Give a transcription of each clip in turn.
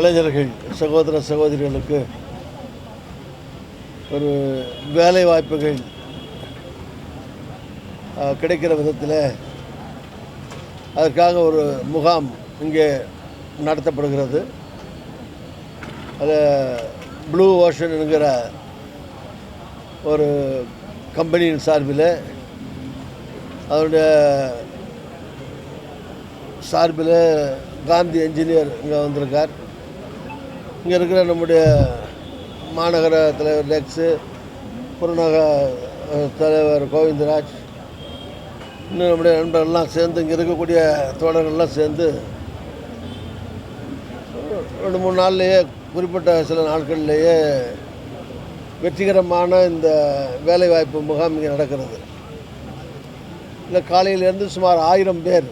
இளைஞர்கள் சகோதர சகோதரிகளுக்கு ஒரு வேலை வாய்ப்புகள் கிடைக்கிற விதத்தில் அதற்காக ஒரு முகாம் இங்கே நடத்தப்படுகிறது. அது ப்ளூ ஓஷன் என்கிற ஒரு கம்பெனியின் சார்பில் அதனுடைய சார்பில் காந்தி என்ஜினியர் இங்கே வந்திருக்கார். இங்கே இருக்கிற நம்முடைய மாநகர தலைவர் லெக்ஸு புறநக தலைவர் கோவிந்தராஜ் இன்னும் நம்முடைய நண்பர்கள்லாம் சேர்ந்து இங்கே இருக்கக்கூடிய தோழர்கள்லாம் சேர்ந்து ரெண்டு மூணு நாள்லேயே குறிப்பிட்ட சில நாட்கள்லேயே வெற்றிகரமான இந்த வேலைவாய்ப்பு முகாம் இங்கே நடக்கிறது. இல்லை காலையிலேருந்து சுமார் ஆயிரம் பேர்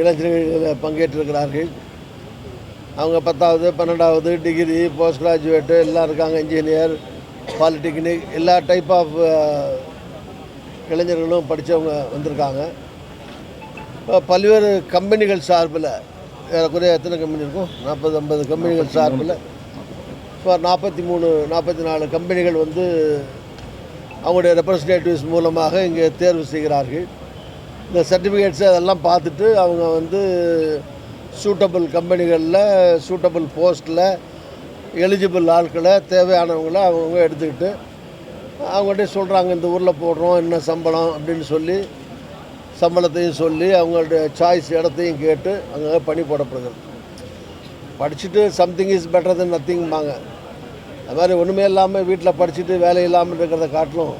இளைஞர்கள் பங்கேற்றிருக்கிறார்கள். அவங்க பத்தாவது பன்னெண்டாவது டிகிரி போஸ்ட் கிராஜுவேட்டு எல்லாம் இருக்காங்க இன்ஜினியர் பாலிடெக்னிக் எல்லா டைப் ஆஃப் இளைஞர்களும் படித்தவங்க வந்திருக்காங்க. இப்போ பல்வேறு கம்பெனிகள் சார்பில் ஏறக்குறைய எத்தனை கம்பெனி இருக்கும்? நாற்பது ஐம்பது கம்பெனிகள் சார்பில். இப்போ நாற்பத்தி மூணு நாற்பத்தி நாலு கம்பெனிகள் வந்து அவங்களுடைய ரெப்ரசன்டேட்டிவ்ஸ் மூலமாக இங்கே தேர்வு செய்கிறார்கள். இந்த சர்டிஃபிகேட்ஸ் அதெல்லாம் பார்த்துட்டு அவங்க வந்து சூட்டபிள் கம்பெனிகளில் சூட்டபிள் போஸ்ட்டில் எலிஜிபிள் ஆட்களை தேவையானவங்களை அவங்கவுங்க எடுத்துக்கிட்டு அவங்கள்ட்ட சொல்கிறாங்க இந்த ஊரில் போடுறோம் என்ன சம்பளம் அப்படின்னு சொல்லி சம்பளத்தையும் சொல்லி அவங்களுடைய சாய்ஸ் இடத்தையும் கேட்டு அங்கே பணி போடப்படுது. படிச்சுட்டு சம்திங் இஸ் பெட்டர் தென் நத்திங்பாங்க அது மாதிரி ஒன்றுமே இல்லாமல் வீட்டில் படிச்சுட்டு வேலை இல்லாமல் இருக்கிறத காட்டிலும்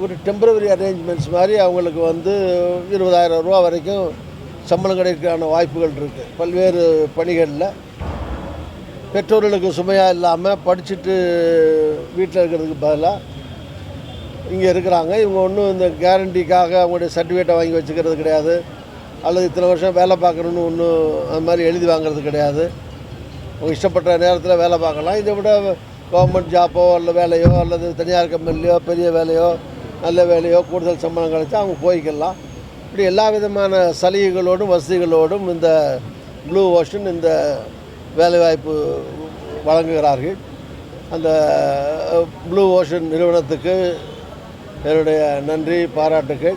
ஒரு டெம்பரவரி அரேஞ்ச்மெண்ட்ஸ் மாதிரி அவங்களுக்கு வந்து இருபதாயிரம் ரூபா வரைக்கும் சம்பளம் கிடைக்கான வாய்ப்புகள் இருக்குது பல்வேறு பணிகளில் பெற்றோர்களுக்கு சுமையாக இல்லாமல் படிச்சுட்டு வீட்டில் இருக்கிறதுக்கு பதிலாக இங்கே இருக்கிறாங்க. இவங்க ஒன்றும் இந்த கேரண்டிக்காக அவங்களுடைய சர்டிஃபிகேட்டை வாங்கி வச்சுக்கிறது கிடையாது. அல்லது இத்தனை வருஷம் வேலை பார்க்கணுன்னு ஒன்றும் அது மாதிரி எழுதி வாங்குறது கிடையாது. அவங்க இஷ்டப்பட்ட நேரத்தில் வேலை பார்க்கலாம். இதை விட கவர்மெண்ட் ஜாப்போ அல்ல வேலையோ அல்லது தனியார் கம்பெனிலையோ பெரிய வேலையோ நல்ல வேலையோ கூடுதல் சம்பளம் கிடைச்சா அவங்க போய்க்கலாம். இப்படி எல்லா விதமான சலுகைகளோடும் வசதிகளோடும் இந்த ப்ளூ ஓஷன் இந்த வேலைவாய்ப்பு வழங்குகிறார்கள். அந்த ப்ளூ ஓஷன் நிறுவனத்துக்கு என்னுடைய நன்றி பாராட்டுகள்.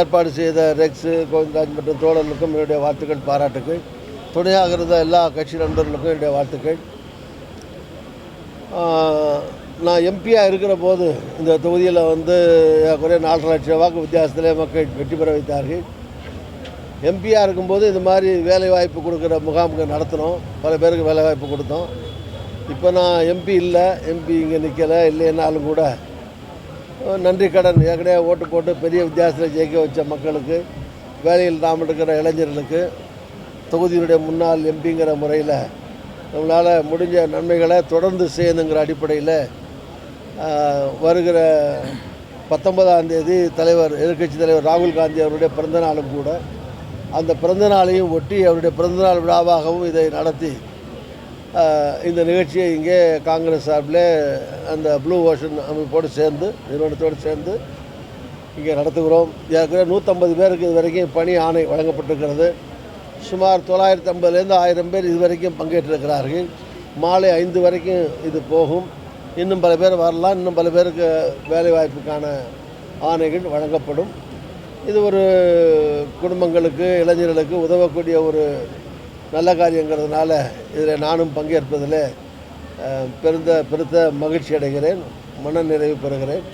ஏற்பாடு செய்த ரெக்ஸு கோவிந்தராஜ் மற்றும் தோழர்களுக்கும் என்னுடைய வாழ்த்துக்கள் பாராட்டுகள். துணையாக இருந்த எல்லா கட்சி நண்பர்களுக்கும் என்னுடைய வாழ்த்துக்கள். நான் எம்பியாக இருக்கிற போது இந்த தொகுதியில் வந்து குறைய நாலரை லட்சம் வாக்கு வித்தியாசத்திலே மக்கள் வெற்றி பெற வைத்தார்கள். எம்பியாக இருக்கும்போது இது மாதிரி வேலை வாய்ப்பு கொடுக்குற முகாம்கள் நடத்தினோம். பல பேருக்கு வேலை வாய்ப்பு கொடுத்தோம். இப்போ நான் எம்பி இல்லை. எம்பி இங்கே நிற்கலை இல்லைன்னாலும் கூட நன்றி கடன் ஏற்கனவே ஓட்டு போட்டு பெரிய வித்தியாசத்தில் ஜெயிக்க வச்ச மக்களுக்கு வேலையில் இல்லாமல் இருக்கிற இளைஞர்களுக்கு தொகுதியினுடைய முன்னாள் எம்பிங்கிற முறையில் நம்மளால் முடிஞ்ச நன்மைகளை தொடர்ந்து செய்யணுங்கிற அடிப்படையில் வருகிற பத்தொன்பதாம் தேதி தலைவர் எதிர்கட்சி தலைவர் ராகுல் காந்தி அவருடைய பிறந்த நாளும் கூட. அந்த பிறந்த நாளையும் ஒட்டி அவருடைய பிறந்தநாள் விழாவாகவும் இதை நடத்தி இந்த நிகழ்ச்சியை இங்கே காங்கிரஸ் சார்பில் அந்த ப்ளூ ஓஷன் அமைப்போடு சேர்ந்து நிறுவனத்தோடு சேர்ந்து இங்கே நடத்துகிறோம். ஏற்கனவே நூற்றம்பது பேருக்கு இது வரைக்கும் பணி ஆணை வழங்கப்பட்டிருக்கிறது. சுமார் தொள்ளாயிரத்தி ஐம்பதுலேருந்து ஆயிரம் பேர் இது வரைக்கும் பங்கேற்றிருக்கிறார்கள். மாலை ஐந்து வரைக்கும் இது போகும். இன்னும் பல பேர் வரலாம். இன்னும் பல பேருக்கு வேலைவாய்ப்புக்கான ஆணைகள் வழங்கப்படும். இது ஒரு குடும்பங்களுக்கு இளைஞர்களுக்கு உதவக்கூடிய ஒரு நல்ல காரியங்கிறதுனால இதில் நானும் பங்கேற்பதில் பெருந்த பெருத்த மகிழ்ச்சி அடைகிறேன். மன நிறைவு பெறுகிறேன்.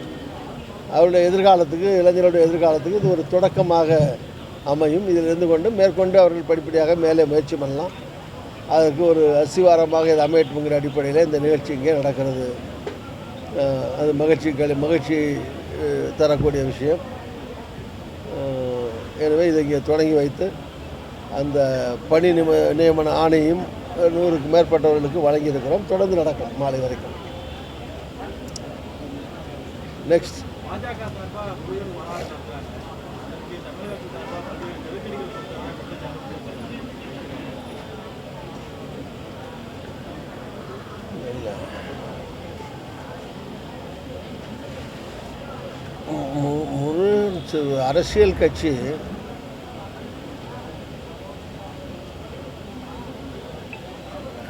அவருடைய எதிர்காலத்துக்கு இளைஞருடைய எதிர்காலத்துக்கு இது ஒரு தொடக்கமாக அமையும். இதில் இருந்து கொண்டு மேற்கொண்டு அவர்கள் படிப்படியாக மேலே முயற்சி பண்ணலாம். அதற்கு ஒரு அசிவாரமாக இது அமையட்டுங்கிற அடிப்படையில் இந்த நிகழ்ச்சி இங்கே நடக்கிறது. அது மகிழ்ச்சி களி- மகிழ்ச்சி தரக்கூடிய விஷயம். எனவே இதை இங்கே தொடங்கி வைத்து அந்த பணி நிம நியமன ஆணையும் நூறுக்கு மேற்பட்டவர்களுக்கு வழங்கியிருக்கிறோம். தொடர்ந்து நடக்கும் மாலை வரைக்கும். நெக்ஸ்ட் ஒரு மு- அரசியல் கட்சி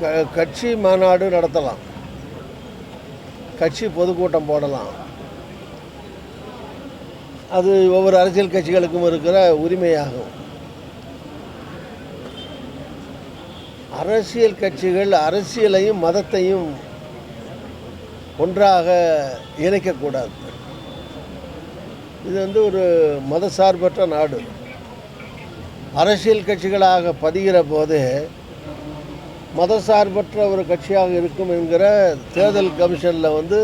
க கட்சி மாநாடு நடத்தலாம். கட்சி பொதுக்கூட்டம் போடலாம். அது ஒவ்வொரு அரசியல் கட்சிகளுக்கும் இருக்கிற உரிமையாகும். அரசியல் கட்சிகள் அரசியலையும் மதத்தையும் ஒன்றாக இணைக்கக்கூடாது. இது வந்து ஒரு மதசார்பற்ற நாடு. அரசியல் கட்சிகளாக பதிகிற போதே மதசார்பற்ற ஒரு கட்சியாக இருக்கும் என்கிற தேர்தல் கமிஷனில் வந்து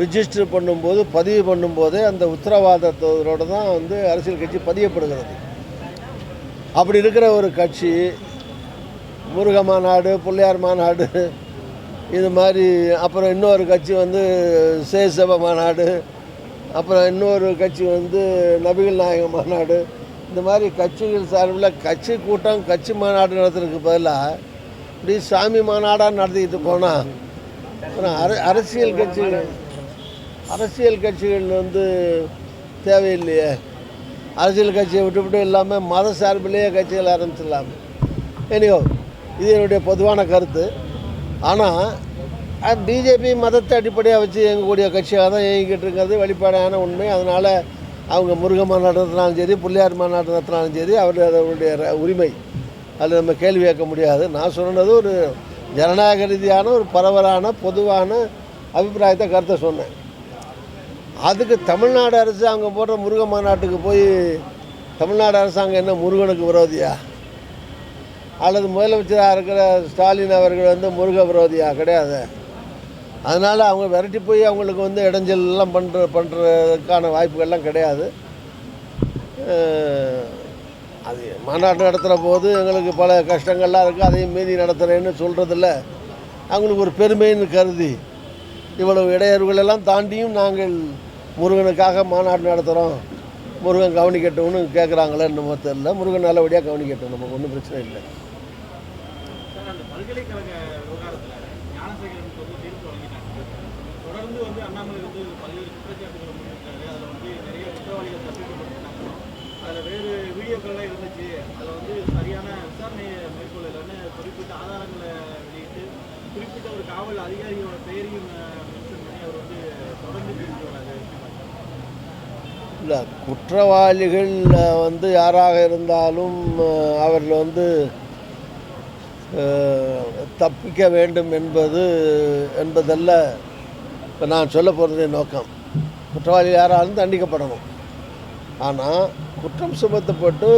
ரிஜிஸ்டர் பண்ணும்போது பதிவு பண்ணும்போதே அந்த உத்தரவாதத்தோடு தான் வந்து அரசியல் கட்சி பதியப்படுகிறது. அப்படி இருக்கிற ஒரு கட்சி முருக மாநாடு பிள்ளையார் மாநாடு இது மாதிரி அப்புறம் இன்னொரு கட்சி வந்து சேசப மாநாடு அப்புறம் இன்னொரு கட்சி வந்து நபிகள் நாயக மாநாடு. இந்த மாதிரி கட்சிகள் சார்பில் கட்சி கூட்டம் கட்சி மாநாடு நடத்துறதுக்கு பதிலாக இப்படி சாமி மாநாடாக நடத்திக்கிட்டு போனால் அப்புறம் அர அரசியல் கட்சிகள் அரசியல் கட்சிகள் வந்து தேவையில்லையே. அரசியல் கட்சியை விட்டுவிட்டு இல்லாமல் மத சார்பிலேயே கட்சிகள் ஆரம்பிச்சிடலாம். எனியோ இது என்னுடைய பொதுவான கருத்து. ஆனால் பிஜேபி மதத்தை அடிப்படையாக வச்சு இயங்கக்கூடிய கட்சியாக தான் இயங்கிக்கிட்டு இருக்கிறது. வெளிப்பாடான உண்மை. அதனால் அவங்க முருக மாநாடு நடத்தினாலும் சரி பிள்ளையார் மாநாடு நடத்தினாலும் சரி அவருடைய உரிமை அதில் நம்ம கேள்வி கேட்க முடியாது. நான் சொன்னது ஒரு ஜனநாயக ரீதியான ஒரு பரவலான பொதுவான அபிப்பிராயத்தை கருத்தை சொன்னேன். அதுக்கு தமிழ்நாடு அரசு அவங்க போடுற முருக மாநாட்டுக்கு போய் தமிழ்நாடு அரசாங்கம் என்ன முருகனுக்கு விரோதியா? அல்லது முதலமைச்சராக இருக்கிற ஸ்டாலின் அவர்கள் வந்து முருக விரோதியாக கிடையாது. அதனால் அவங்க விரட்டி போய் அவங்களுக்கு வந்து இடைஞ்சல்லாம் பண்ணுற பண்ணுறதுக்கான வாய்ப்புகள்லாம் கிடையாது. அது மாநாடு நடத்துகிற போது எங்களுக்கு பல கஷ்டங்கள்லாம் இருக்குது அதையும் மீறி நடத்துகிறேன்னு சொல்கிறதில்ல அவங்களுக்கு ஒரு பெருமைன்னு கருதி இவ்வளவு இடையூறுகளெல்லாம் தாண்டியும் நாங்கள் முருகனுக்காக மாநாடு நடத்துகிறோம் முருகன் கவனிக்கட்டும்னு கேட்குறாங்களே நம்ம தெரில முருகன் நல்லபடியாக கவனிக்கட்டும். நமக்கு ஒன்றும் பிரச்சனை இல்லை. பல்கலைக்கழக விவகாரத்தில் ஞானசேகரன் வந்து தீர்ப்பு வழங்கிட்டாங்க தொடர்ந்து வந்து அண்ணாமலை வந்து பல்வேறு குற்றச்சாட்டுகளை முன்னிட்டாரு அதில் வந்து நிறைய குற்றவாளிகள் தப்பிக்கப்பட்டிருக்காங்க. அதில் வேறு வீடியோக்கள்லாம் இருந்துச்சு. அதில் வந்து சரியான விசாரணையை மேற்கொள்ளலன்னு குறிப்பிட்ட ஆதாரங்களை வெளியிட்டு குறிப்பிட்ட ஒரு காவல் அதிகாரியோட பெயரையும் மென்ஷன் பண்ணி அவர் வந்து தொடர்ந்து பேசி வராது இல்லை குற்றவாளிகள் வந்து யாராக இருந்தாலும் அவர்கள் வந்து தப்பிக்க வேண்டும் என்பது என்பதல்ல. இப்போ நான் சொல்ல போகிறது நோக்கம். குற்றவாளி யாராலும் தண்டிக்கப்படணும். ஆனால் குற்றம் சுமத்தப்பட்டு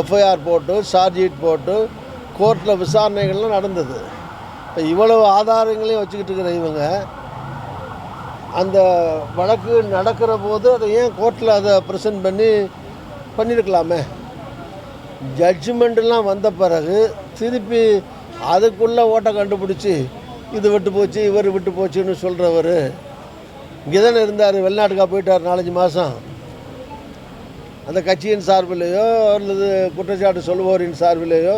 எஃப்ஐஆர் போட்டு சார்ஜ்ஷீட் போட்டு கோர்ட்டில் விசாரணைகள்லாம் நடந்தது. இப்போ இவ்வளவு ஆதாரங்களையும் வச்சுக்கிட்டு இருக்கிற இவங்க அந்த வழக்கு நடக்கிற போது அதை ஏன் கோர்ட்டில் அதை ப்ரெசென்ட் பண்ணி பண்ணியிருக்கலாமே? ஜட்ஜ்மெண்ட்லாம் வந்த பிறகு திருப்பி அதுக்குள்ளே ஓட்டை கண்டுபிடிச்சி இது விட்டு போச்சு இவர் விட்டு போச்சுன்னு சொல்கிறவர் இங்கே தானே இருந்தார் வெளிநாட்டுக்கா போயிட்டார் நாலஞ்சு மாதம் அந்த கட்சியின் சார்பிலேயோ அல்லது குற்றச்சாட்டு சொல்லுவோரின் சார்பிலேயோ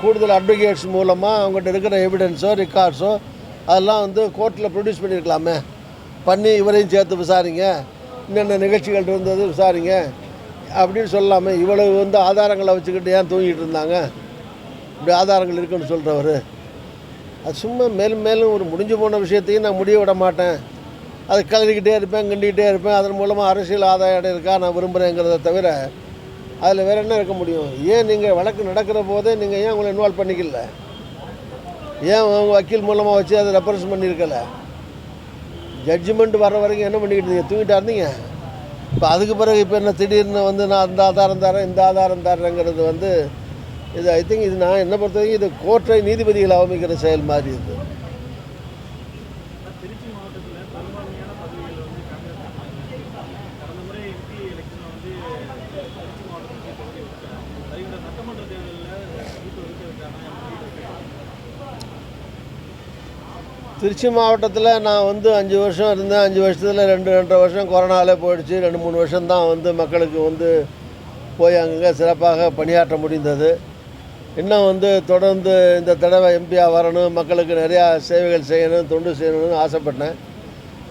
கூடுதல் அட்வொகேட்ஸ் மூலமாக அவங்ககிட்ட இருக்கிற எவிடன்ஸோ ரெக்கார்ட்ஸோ அதெல்லாம் வந்து கோர்ட்டில் ப்ரொடியூஸ் பண்ணியிருக்கலாமே. பண்ணி இவரையும் சேர்த்து விசாரிங்க. என்னென்ன நிகழ்ச்சிகள் இருந்தது விசாரிங்க. அப்படின்னு சொல்லாமே இவ்வளவு வந்து ஆதாரங்களை வச்சுக்கிட்டு ஏன் தூங்கிட்டு இருந்தாங்க? இப்படி ஆதாரங்கள் இருக்குன்னு சொல்கிறவர் அது சும்மா மேலும் மேலும் ஒரு முடிஞ்சு போன விஷயத்தையும் நான் முடிய விட மாட்டேன். அதை கிளறிக்கிட்டே இருப்பேன் கிண்டிக்கிட்டே இருப்பேன். அதன் மூலமாக அரசியல் ஆதாயம் இருக்கா நான் விரும்புகிறேங்கிறத தவிர அதில் வேறு என்ன இருக்க முடியும்? ஏன் நீங்கள் வழக்கு நடக்கிற போதே நீங்கள் ஏன் உங்களை இன்வால்வ் பண்ணிக்கல? ஏன் உங்கள் வக்கீல் மூலமாக வச்சு அதை ரெப்ரஸ் பண்ணியிருக்கல? ஜட்ஜ்மெண்ட் வர வரைக்கும் என்ன பண்ணிக்கிட்டு இருந்தீங்க? தூங்கிட்டா இருந்தீங்க? இப்போ அதுக்கு பிறகு இப்போ என்ன திடீர்னு வந்து நான் அந்த ஆதாரம் தரேன் இந்த ஆதாரம் தரேங்கிறது வந்து இது ஐ திங்க் இது நான் என்ன பொறுத்த வரைக்கும் இது கோர்ட்டை நீதிபதிகள் அவமிக்கிற செயல் மாதிரி இருக்குது திருச்சி மாவட்டத்தில் பெரும்பான்மையான பதவிகள் வந்து காங்கிரஸ் தான் வாங்கியிருக்கு. கடந்த முறை எம்பி எலெக்ஷன் வந்து திருச்சி மாவட்டத்துக்கு தொகுதி ஒதுக்குறாங்க வருகிற சட்டமன்ற தேர்தலில் சீட்டு ஒதுக்கிறதுக்கான முடிவு எடுக்கிறாங்க. திருச்சி மாவட்டத்தில் நான் வந்து அஞ்சு வருஷம் இருந்தேன். அஞ்சு வருஷத்தில் ரெண்டு ரெண்டரை வருஷம் கொரோனாவில் போயிடுச்சு. ரெண்டு மூணு வருஷம் தான் வந்து மக்களுக்கு வந்து போய் அங்கங்கே சிறப்பாக பணியாற்ற முடிந்தது. இன்னும் வந்து தொடர்ந்து இந்த தடவை எம்பியாக வரணும். மக்களுக்கு நிறையா சேவைகள் செய்யணும் தொண்டு செய்யணும்னு ஆசைப்பட்டேன்.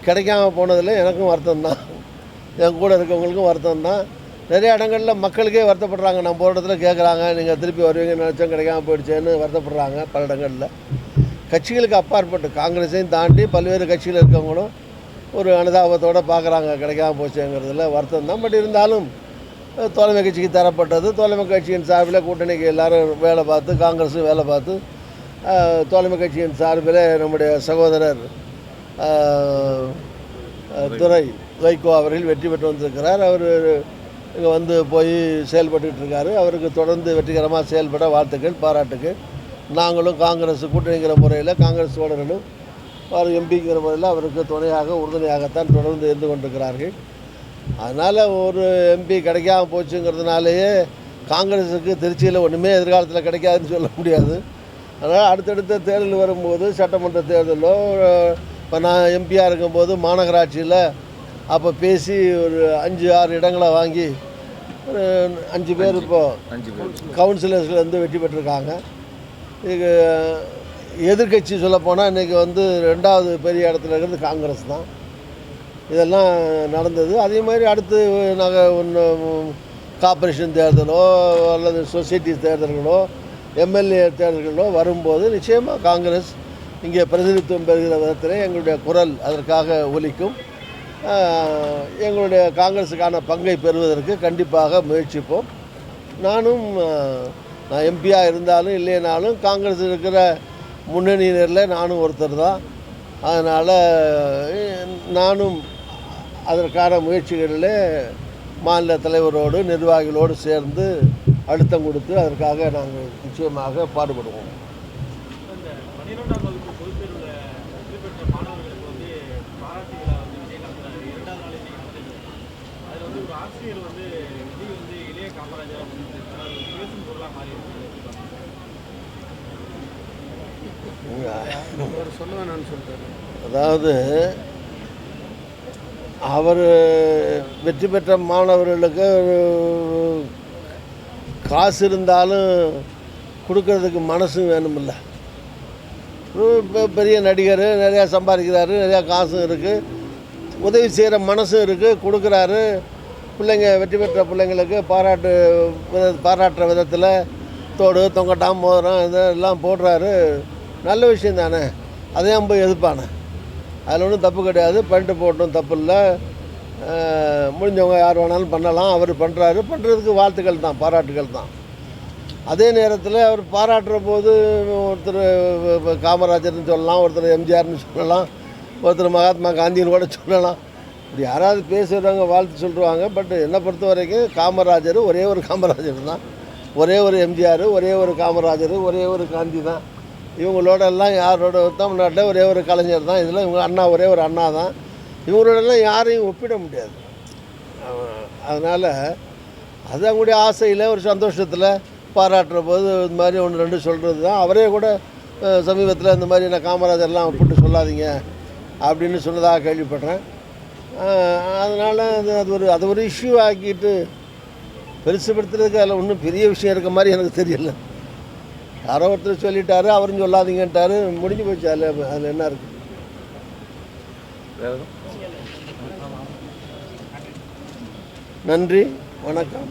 கிடைக்காம போனதில் எனக்கும் வருத்தம் தான். என் கூட இருக்கவங்களுக்கும் வருத்தம் தான். நிறைய இடங்களில் மக்களுக்கே வருத்தப்படுறாங்க. நம்ம ஒரு இடத்துல கேட்குறாங்க நீங்கள் திருப்பி வருவீங்கன்னு நினச்சோம் கிடைக்காம போயிடுச்சேன்னு வருத்தப்படுறாங்க பல இடங்களில். கட்சிகளுக்கு அப்பாற்பட்டு காங்கிரஸையும் தாண்டி பல்வேறு கட்சியில் இருக்கவங்களும் ஒரு அனுதாபத்தோடு பார்க்குறாங்க. கிடைக்காம போச்சுங்கிறதுல வருத்தம் தான். பட் இருந்தாலும் தொலைமை தோழமை கட்சிக்கு தரப்பட்டது. தோழமை கட்சியின் சார்பில் கூட்டணிக்கு எல்லோரும் வேலை பார்த்து காங்கிரஸும் வேலை பார்த்து அஹ், தோழமை கட்சியின் சார்பில் நம்முடைய சகோதரர் துறை வைகோ அவர்கள் வெற்றி பெற்று வந்திருக்கிறார். அவர் இங்கே வந்து போய் செயல்பட்டுக்கிட்டு இருக்காரு. அவருக்கு தொடர்ந்து வெற்றிகரமாக செயல்பட வாழ்த்துக்கள் பாராட்டுக்கள். நாங்களும் காங்கிரஸ் கூட்டணிங்கிற முறையில் காங்கிரஸ் தோழர்களும் அவர் எம்பிங்கிற முறையில் அவருக்கு துணையாக உறுதுணையாகத்தான் தொடர்ந்து இருந்து கொண்டிருக்கிறார்கள். அதனால் ஒரு எம்பி கிடைக்காம போச்சுங்கிறதுனாலேயே காங்கிரஸுக்கு திருச்சியில் ஒன்றுமே எதிர்காலத்தில் கிடைக்காதுன்னு சொல்ல முடியாது. அதனால் அடுத்தடுத்த தேர்தல் வரும்போது சட்டமன்ற தேர்தலோ இப்போ நான் எம்பியாக இருக்கும்போது மாநகராட்சியில் அப்போ பேசி ஒரு அஞ்சு ஆறு இடங்களை வாங்கி ஒரு அஞ்சு பேர் இப்போ கவுன்சிலர்ஸ்லேருந்து வெற்றி பெற்றிருக்காங்க. இது எதிர்கட்சி சொல்லப்போனால் இன்றைக்கி வந்து ரெண்டாவது பெரிய இடத்துல இருக்கிறது காங்கிரஸ் தான். இதெல்லாம் நடந்தது. அதே மாதிரி அடுத்து நாங்கள் ஒன்று கார்பரேஷன் தேர்தலோ அல்லது சொசைட்டி தேர்தல்களோ எம்எல்ஏ தேர்தல்களோ வரும்போது நிச்சயமாக காங்கிரஸ் இங்கே பிரதிநிதித்துவம் பெறுகிற விதத்தில் எங்களுடைய குரல் அதற்காக ஒலிக்கும். எங்களுடைய காங்கிரஸுக்கான பங்கை பெறுவதற்கு கண்டிப்பாக முயற்சிப்போம். நானும் நான் எம்பியாக இருந்தாலும் இல்லைனாலும் காங்கிரஸ் இருக்கிற முன்னணியினரில் நானும் ஒருத்தர் தான். அதனால் நானும் அதற்கான முயற்சிகளில் மாநில தலைவரோடு நிர்வாகிகளோடு சேர்ந்து அழுத்தம் கொடுத்து அதற்காக நாங்கள் நிச்சயமாக பாடுபடுவோம் இந்த பன்னிரெண்டாம் வகுப்பு பொதுத் தேர்வில் வெற்றி பெற்ற மாணவர்களுக்கு வந்து பாராட்டு விழா வந்து விஜய் நடத்துறாரு இரண்டாவது நாள் இன்னைக்கு நடந்தது அதில் வந்து ஒரு ஆசிரியர் வந்து விஜய் வந்து இளைய காமராஜர் அப்படின்னு சொல்லியிருக்காரு. அது ஒரு பேசும் பொருளாக மாறி இருக்கு அவர் சொல்ல வேணாம்னு சொல்லிட்டாரு அதாவது அவர் வெற்றி பெற்ற மாணவர்களுக்கு காசு இருந்தாலும் கொடுக்கறதுக்கு மனசும் வேணுமில்ல. பெரிய நடிகர் நிறையா சம்பாதிக்கிறாரு நிறையா காசும் இருக்குது உதவி செய்கிற மனசும் இருக்குது கொடுக்குறாரு. பிள்ளைங்க வெற்றி பெற்ற பிள்ளைங்களுக்கு பாராட்டு வித- பாராட்டுற விதத்தில் தோடு தொங்கட்டாம் மோதிரம் இதெல்லாம் போடுறாரு. நல்ல விஷயம் தானே? அதையும் போய் எதிர்ப்பானே. அதில் ஒன்றும் தப்பு கிடையாது. பண்ணிட்டு போட்டோம் தப்பு இல்லை. முடிஞ்சவங்க யார் வேணாலும் பண்ணலாம். அவர் பண்ணுறாரு பண்ணுறதுக்கு வாழ்த்துக்கள் தான் பாராட்டுகள் தான். அதே நேரத்தில் அவர் பாராட்டுற போது ஒருத்தர் காமராஜர்னு சொல்லலாம் ஒருத்தர் எம்ஜிஆர்னு சொல்லலாம் ஒருத்தர் மகாத்மா காந்தின்னு கூட சொல்லலாம். இப்படி யாராவது பேசுகிறவங்க வாழ்த்து சொல்லுவாங்க பட் என்னை பொறுத்த வரைக்கும் காமராஜர் ஒரே ஒரு காமராஜர் தான். ஒரே ஒரு எம்ஜிஆர் ஒரே ஒரு காமராஜர் ஒரே ஒரு காந்தி தான். இவங்களோட எல்லாம் யாரோட தமிழ்நாட்டில் ஒரே ஒரு கலைஞர் தான். இதில் இவங்க அண்ணா ஒரே ஒரு அண்ணா தான். இவங்களோடலாம் யாரையும் ஒப்பிட முடியாது. அதனால் அது அவங்களுடைய ஆசையில் ஒரு சந்தோஷத்தில் பாராட்டுற போது இது மாதிரி ஒன்று ரெண்டு சொல்கிறது தான். அவரே கூட சமீபத்தில் இந்த மாதிரி நான் காமராஜர்லாம் ஒப்பிட்டு சொல்லாதீங்க அப்படின்னு சொன்னதாக கேள்விப்பட்டேன். அதனால் அது அது ஒரு அது ஒரு இஷ்யூ ஆக்கிட்டு பெருசுப்படுத்துறதுக்கு அதில் ஒன்றும் பெரிய விஷயம் இருக்க மாதிரி எனக்கு தெரியல. யாரோ ஒருத்தர் சொல்லிட்டாரு அவரும் சொல்லாதீங்கன்ட்டாரு. முடிஞ்சு போச்சு அதில் அதில் என்ன இருக்குது நன்றி வணக்கம்.